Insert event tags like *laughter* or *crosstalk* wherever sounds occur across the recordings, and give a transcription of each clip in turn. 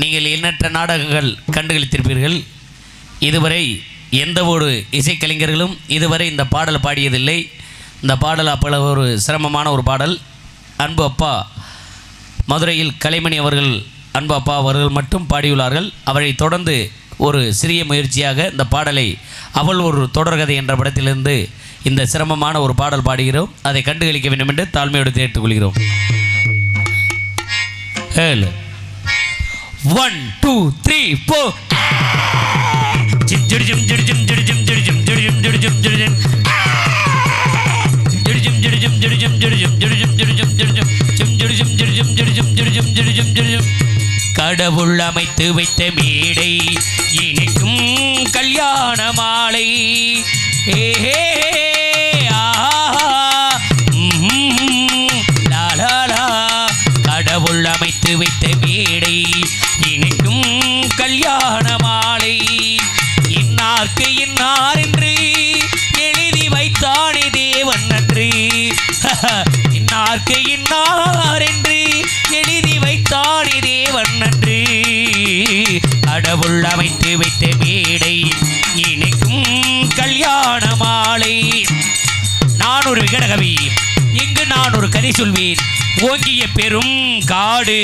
நீங்கள் எண்ணற்ற நாடகங்கள் கண்டுகளித்திருப்பீர்கள். இதுவரை எந்த ஒரு இசைக்கலைஞர்களும் இதுவரை இந்த பாடல் பாடியதில்லை. இந்த பாடல் அப்பளவு ஒரு சிரமமான ஒரு பாடல். அன்பு அப்பா மதுரையில் கலைமணி அவர்கள் அன்பு அப்பா அவர்கள் மட்டும் பாடியுள்ளார்கள். அவரை தொடர்ந்து ஒரு சிறிய முயற்சியாக இந்த பாடலை அவள் ஒரு தொடர்கதை என்ற படத்திலிருந்து இந்த சிரமமான ஒரு பாடல் பாடுகிறோம். அதை கண்டுகளிக்க வேண்டும் என்று தாழ்மையோடு கேட்டுக்கொள்கிறோம். ஏழு. ஒன் டூ த்ரீ ஃபோர் ஜிம் ஜிடு ஜிம் ஜிடு ஜிம் ஜிடு ஜிம் ஜிடு ஜிம் ஜிடு ஜிம் ஜிடு ஜிம் ஜிடு ஜிம் கடவுள் அமைத்து வைத்த மேடை இனிக்கும் கல்யாண மாலை. ஏ கல்யாண மாலை. இன்னார்க்கு இன்னார் என்று எழுதி வைத்தானே தேவன் நன்றி இன்னார்க்கு *laughs* இன்னார் என்று எழுதி வைத்தானே தேவன் நன்றி கடவுள் அமைத்து வைத்த மேடை இணைக்கும் கல்யாண மாலை. நான் ஒரு விகடகவி இங்கு நான் ஒரு கதை சொல்வேன். ஓங்கிய பெரும் காடு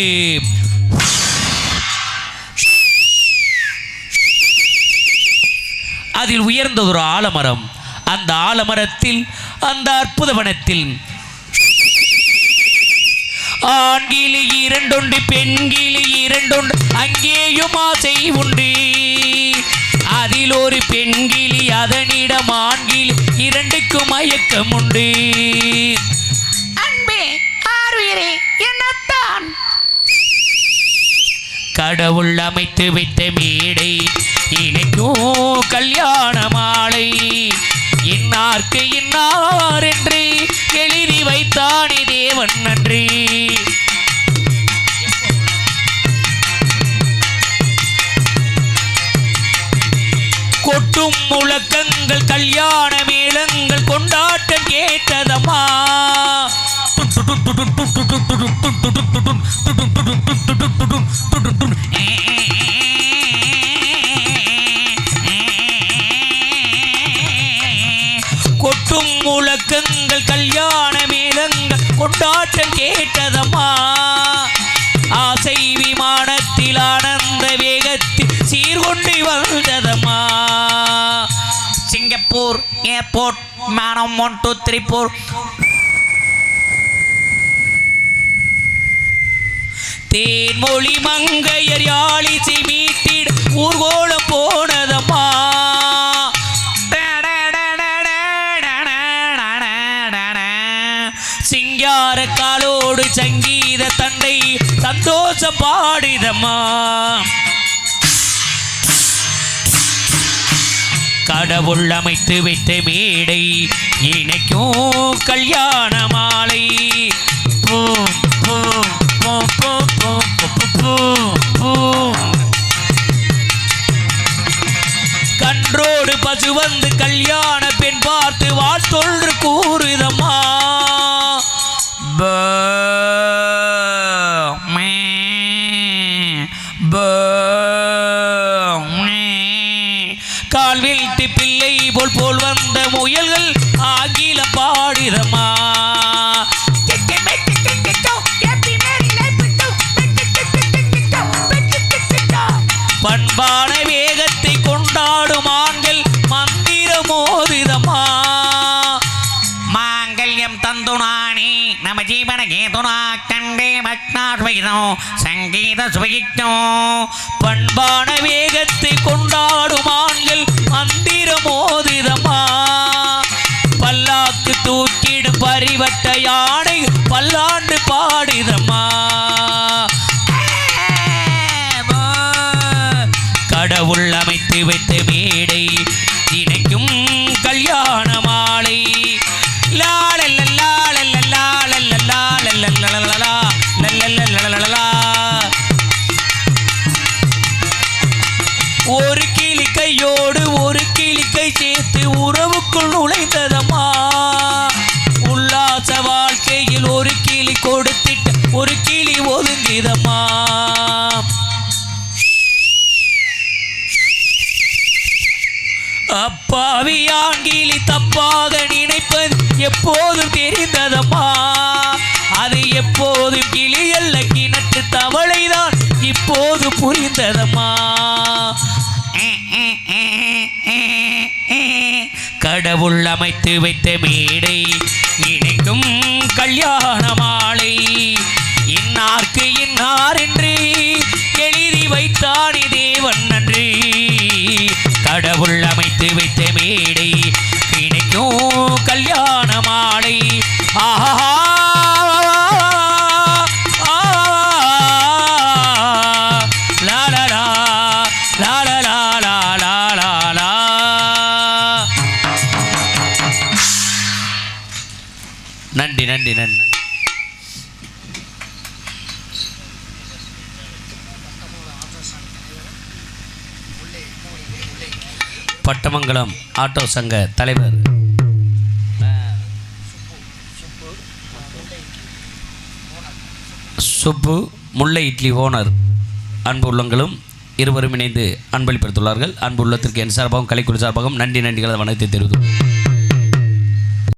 அதில் உயர்ந்த ஒரு ஆலமரம். அந்த ஆலமரத்தில் அந்த அற்புத வனத்தில் ஆண்கிளி இரண்டுண்டு பெண்கிளி இரண்டுண்டு அங்கேயும் ஆசை உண்டு. அதில் ஒரு பெண்கிளி அதனிடம் ஆண்கிளி இரண்டுக்கும் மயக்கம் உண்டு. அன்பே ஆர்வீரே என்னத்தான்? கடவுள் அமைத்து வைத்த மேடை இணைக்கும் கல்யாண மாலை. இன்னார்க்கு இன்னார் என்று எழுதி வைத்தானே தேவன் நன்றி. கொட்டும் முழக்கங்கள் கல்யாண மேளங்கள் கொண்டாட்டம் கேட்டதம்மா. கொட்டும் முழக்கங்கள் கல்யாண மேளங்கள் கொண்டாட்டம் கேட்டதம்மா. ஆசை விமானத்தில் ஆனந்த வேகத்தில் சீர்கொண்டு வந்ததம்மா சிங்கப்பூர் ஏர்போர்ட் மேனம் ஒன் டூ த்ரீ போர் தேன்மொழி மங்கையர் யாழிசை மீட்டிட ஊர்கோலம் போன சங்கீத தந்தை சந்தோஷம் பாடிதம்மா. கடவுள் அமைத்து வைத்த மேடை இணைக்கும் கல்யாண மாலை. கால் வீழ்த்தி பிள்ளை போல் போல் வந்த முயல்கள் ஆங்கில பாடிரமா. பண்பான கண்டே பக்னாத்வைதம் சங்கீத சுவகிக்கும் பண்பான வேகத்தை கொண்டாடும் ஆண்கள் மந்திர மோதிதமா பல்லாக்கு தூக்கிடும் பரிவட்ட யானை பல்லாண்டு பாடிதமா கடவுள் அமைத்து வைத்த மேடை இணைக்கும் கல்யாண மாலை. ஒரு கிளிக்கையோடு ஒரு கிளிக்கை சேர்த்து உறவுக்குள் நுழைந்ததமா உல்லாச வாழ்க்கையில் ஒரு கிளி கொடுத்துட்டு ஒரு கிளி ஒதுங்கிதம்மா. அப்பாவியான் கிளி தப்பாக நினைப்பது எப்போதும் தெரிந்ததமா அது எப்போதும் கிளி அல்ல கிணற்று தவளைதான் இப்போது புரிந்ததமா கடவுள் அமைத்து வைத்த மேடை இணைக்கும் கல்யாண மாலை. இன்னார்க்கு இன்னார் என்று எழுதி வைத்தானே தேவன் நன்றி கடவுள் அமைத்து வைத்த மேடை இணைக்கும் கல்யாண மாலை. ஆஹா நன்றி நன்றி பட்டமங்கலம் ஆட்டோ சங்க தலைவர். சுப்பு முல்லை இட்லி ஓனர். அன்பு உள்ளங்களும் இருவரும் இணைந்து அன்பளிப்படுத்துள்ளார்கள். அன்பு உள்ளத்திற்கு என் சார்பாகவும் கலைக்குழு சார்பாகவும் நன்றி நன்றிகளது வணக்கத்தை தெரிவித்துள்ளோம்